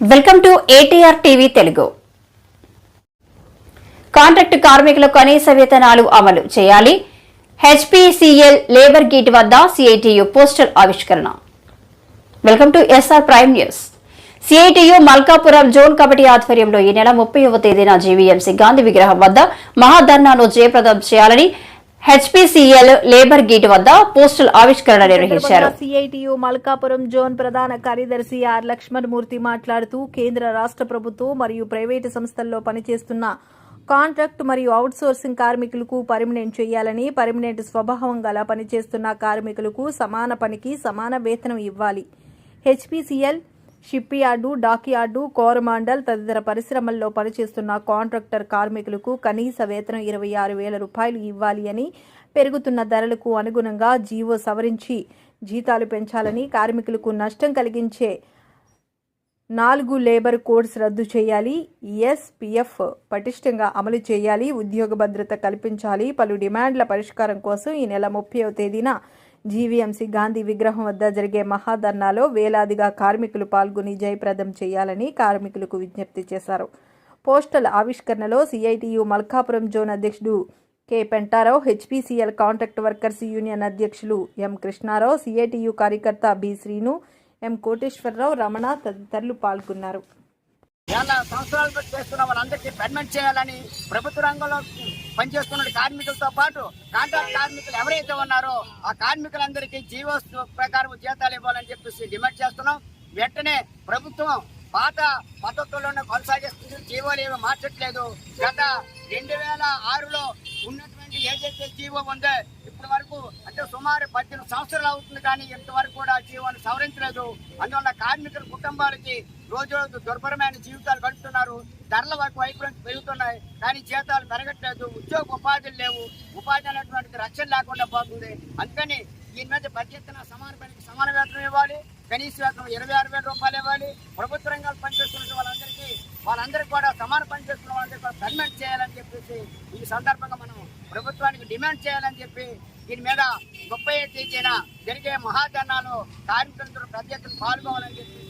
Welcome to ATR TV Telugu. Contract కార్మికుల కనీస వేతనాలు అమలు చేయాలి. హెచ్పిసిఎల్ లేబర్ గేట్ వద్ద సిఐటియు పోస్టల్ ఆవిష్కరణ. Welcome to SR prime news. CITU Malkapuram zone committee ఆధ్వర్యంలో ఈ నెల ముప్పైవ తేదీన జీవీఎంసీ గాంధీ విగ్రహం వద్ద మహాధర్నాను జయప్రదం చేయాలని హెచ్పిసిఎల్ లేబర్ గేట్ వద్ద పోస్టల్ ఆవిష్కరణ నిర్వహించారు. సిఐటియు మల్కాపురం జోన్ ప్రధాన కార్యదర్శి ఆర్ లక్ష్మణ్ మూర్తి మాట్లాడుతూ కేంద్ర రాష్ట్ర ప్రభుత్వం మరియు ప్రైవేటు సంస్థల్లో పనిచేస్తున్న కాంట్రాక్ట్ మరియు అవుట్సోర్సింగ్ కార్మికులకు పర్మినెంట్ చేయాలని పర్మినెంట్ స్వభావం గల పనిచేస్తున్న కార్మికులకు సమాన పనికి సమాన వేతనం ఇవ్వాలి. HPCL ship yard dock yard Coromandel తదితర పరిశ్రమల్లో పనిచేస్తున్న కాంట్రాక్టర్ కార్మికులకు కనీస వేతనం ఇరవై ఆరు వేల రూపాయలు ఇవ్వాలి అని పెరుగుతున్న ధరలకు అనుగుణంగా జీవో సవరించి జీతాలు పెంచాలని కార్మికులకు నష్టం కలిగించే నాలుగు లేబర్ కోడ్స్ రద్దు చేయాలి. ఈఎస్పిఎఫ్ పటిష్టంగా అమలు చేయాలి. ఉద్యోగ భద్రత కల్పించాలి. పలు డిమాండ్ల పరిష్కారం కోసం ఈ నెల ముప్పైవ తేదీన జీవీఎంసీ గాంధీ విగ్రహం వద్ద జరిగే మహాధర్నాలో వేలాదిగా కార్మికులు పాల్గొని జయప్రదం చేయాలని కార్మికులకు విజ్ఞప్తి చేశారు. పోస్టల్ ఆవిష్కరణలో సిఐటియు మల్కాపురం జోన్ అధ్యక్షుడు K. Pentarao HPCL contract workers union అధ్యక్షులు ఎం. కృష్ణారావు సిఐటియు కార్యకర్త బి. శ్రీను ఎం. కోటేశ్వరరావు రమణ తదితరులు పాల్గొన్నారు. చాలా సంవత్సరాలు చేస్తున్న వాళ్ళందరికీ పర్మనెంట్ చేయాలని ప్రభుత్వ రంగంలో పనిచేస్తున్న కార్మికులతో పాటు కాంట్రాక్ట్ కార్మికులు ఎవరైతే ఉన్నారో ఆ కార్మికులందరికీ జీవో ప్రకారం జీతాలు ఇవ్వాలని చెప్పేసి డిమాండ్ చేస్తున్నాం. వెంటనే ప్రభుత్వం పాత పద్ధతుల్లోనే కొనసాగిస్తుంది. జీవోలు ఏమి మార్చట్లేదు. గత రెండు వేల ఆరులో ఉన్నటువంటి ఏదైతే జీవో ఉందో ఇప్పటి వరకు అంటే సుమారు పద్దెనిమిది సంవత్సరాలు అవుతుంది కానీ ఇంతవరకు కూడా జీవోను సవరించలేదు. అందువల్ల కార్మికుల కుటుంబాలకి రోజు రోజు దుర్భరమైన జీవితాలు గడుపుతున్నారు. ధరల వరకు వైపులకు పెరుగుతున్నాయి. కానీ జీతాలు పెరగట్లేదు ఉద్యోగ ఉపాధులు లేవు. ఉపాధి అనేటువంటి రక్షణ లేకుండా పోతుంది. అందుకని దీని మీద బడ్జెట్న సమాన పనికి సమాన వేతనం ఇవ్వాలి. కనీస వేతనం ఇరవై ఆరు వేల రూపాయలు ఇవ్వాలి. ప్రభుత్వ రంగాలు పనిచేస్తున్న వాళ్ళందరికీ వాళ్ళందరికీ కూడా సమాన పనిచేస్తున్న వాళ్ళందరికీ కూడా పర్మనెంట్ చేయాలని చెప్పేసి ఈ సందర్భంగా మనం ప్రభుత్వానికి డిమాండ్ చేయాలని చెప్పి దీని మీద ముప్పై తేదీన జరిగే మహాజనాలు కార్మికులందరూ పెద్ద ఎత్తున పాల్గొవాలని చెప్పి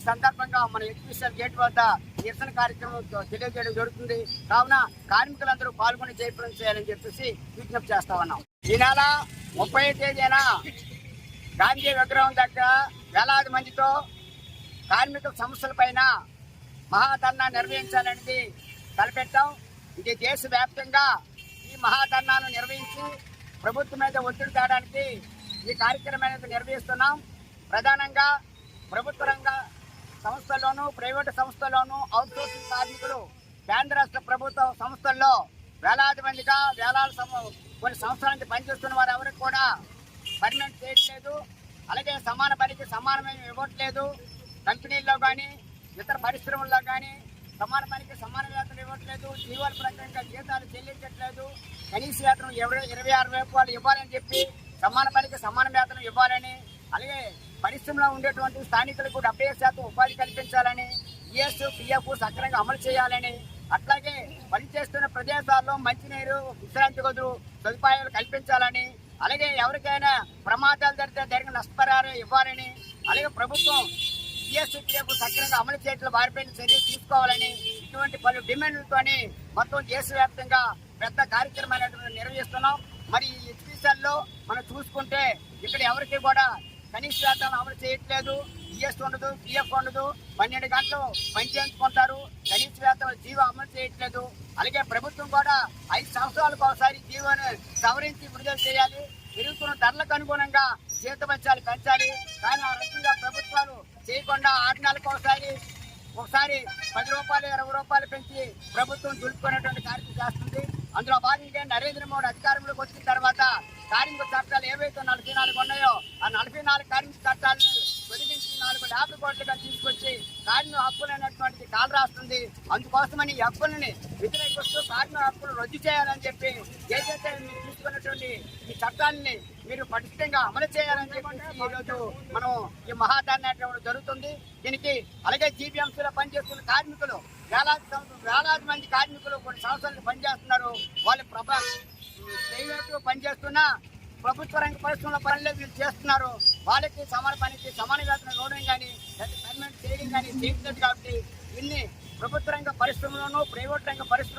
ఈ సందర్భంగా మన ఎడ్యుకేషన్ గేట్ వద్ద నిరసన కార్యక్రమం తెలియజేయడం జరుగుతుంది. కావున కార్మికులందరూ పాల్గొని జయప్రదం చేయాలని చెప్పేసి విజ్ఞప్తి చేస్తా ఉన్నాం. ఈ నెల ముప్పై తేదీన గాంధీ విగ్రహం దగ్గర వేలాది మందితో కార్మిక సమస్యల పైన మహాధర్నా నిర్వహించాలనేది తలపెట్టాం. ఇది దేశవ్యాప్తంగా ఈ మహాధర్నాను నిర్వహించి ప్రభుత్వం మీద ఒత్తిడి తేడానికి ఈ కార్యక్రమం అనేది నిర్వహిస్తున్నాం. ప్రధానంగా ప్రభుత్వ రంగ సంస్థల్లోనూ ప్రైవేటు సంస్థల్లోనూ అవుట్సోర్సింగ్ కార్మికులు కేంద్ర రాష్ట్ర ప్రభుత్వ సంస్థల్లో వేలాది మందిగా వేలాది కొన్ని సంవత్సరాల నుంచి పనిచేస్తున్న వారు ఎవరికి కూడా పర్మనెంట్ చేయట్లేదు. అలాగే సమాన పనికి సమానమైన ఇవ్వట్లేదు. కంపెనీల్లో కానీ ఇతర పరిశ్రమల్లో కానీ సమాన పనికి సమాన వేతనం ఇవ్వట్లేదు. జీవాల ప్రకారంగా జీతాలు చెల్లించట్లేదు. కనీస వేతనం ఇరవై ఇరవై ఆరు రూపాయలు ఇవ్వాలని చెప్పి సమాన పనికి సమాన వేతనం ఇవ్వాలని అలాగే పరిశ్రమలో ఉండేటువంటి స్థానికులకు డెబ్బై శాతం ఉపాధి కల్పించాలని ఈఎస్ పిఎఫ్ సక్రమంగా అమలు చేయాలని అట్లాగే పనిచేస్తున్న ప్రదేశాల్లో మంచినీరు విశ్రాంతి గదులు సదుపాయాలు కల్పించాలని అలాగే ఎవరికైనా ప్రమాదాలు జరిగితే జరిగిన నష్టపరాలు ఇవ్వాలని అలాగే ప్రభుత్వం ఈఎస్పీఎఫ్ సక్రమంగా అమలు చేయట్లో వారిపైన చర్యలు తీసుకోవాలని ఇటువంటి పలు డిమాండ్లతోని మొత్తం దేశవ్యాప్తంగా పెద్ద కార్యక్రమాలు నిర్వహిస్తున్నాం. మరి ఈ ఎగ్జిబిషన్లో మనం చూసుకుంటే ఇక్కడ ఎవరికి కూడా కనీస వేతనం అమలు చేయట్లేదు. జిఎస్టీ ఉండదు పిఎఫ్ ఉండదు. పన్నెండు గంటలు పని చేయించుకుంటారు. కనీస వేతన జీవో అమలు చేయట్లేదు. అలాగే ప్రభుత్వం కూడా ఐదు సంవత్సరాలకు ఒకసారి జీవోను సవరించి విడుదల చేయాలి. పెరుగుతున్న ధరలకు అనుగుణంగా జీతభత్యాలు పెంచాలి. కానీ ఆ రకంగా ప్రభుత్వాలు చేయకుండా ఆరు నెలలకు ఒకసారి ఒకసారి పది రూపాయలు ఇరవై రూపాయలు పెంచి ప్రభుత్వం దులుపుకునేటువంటి కార్యక్రమం చేస్తుంది. అందులో భాగంగా నరేంద్ర మోడీ అధికారంలోకి వచ్చిన తర్వాత కార్మిక చట్టాలు ఏవైతే నలభై నాలుగు ఉన్నాయో ఆ నలభై నాలుగు కార్మిక యాభై కోట్లుగా తీసుకొచ్చి కార్మిక హక్కులు అనేటువంటిది కాలు రాస్తుంది అందుకోసమని ఈ హక్కులని వ్యతిరేకిస్తూ కార్మిక హక్కులు రద్దు చేయాలని చెప్పి ఏదైతే మీరు తీసుకున్నటువంటి ఈ చట్టాన్ని మీరు పటిష్టంగా అమలు చేయాలని చెప్పి ఈరోజు రోజు మనం ఈ మహాధారణ జరుగుతుంది. దీనికి అలాగే జీబీఎంసీలో పనిచేస్తున్న కార్మికులు వేలాది వేలాది మంది కార్మికులు కొన్ని సంవత్సరాలు పనిచేస్తున్నారు. వాళ్ళు ప్రభా ప్రైవేటు పనిచేస్తున్నా ప్రభుత్వ రంగ పరిశ్రమల పనులే వీళ్ళు చేస్తున్నారు. వాళ్ళకి సమాన పనికి సమాన వేతనం ఇవ్వడం కానీ పర్మనెంట్ చేయడం కానీ చేయట్లేదు కాబట్టి ఇన్ని ప్రభుత్వ రంగ పరిశ్రమలోనూ ప్రైవేట్ రంగ పరిశ్రమ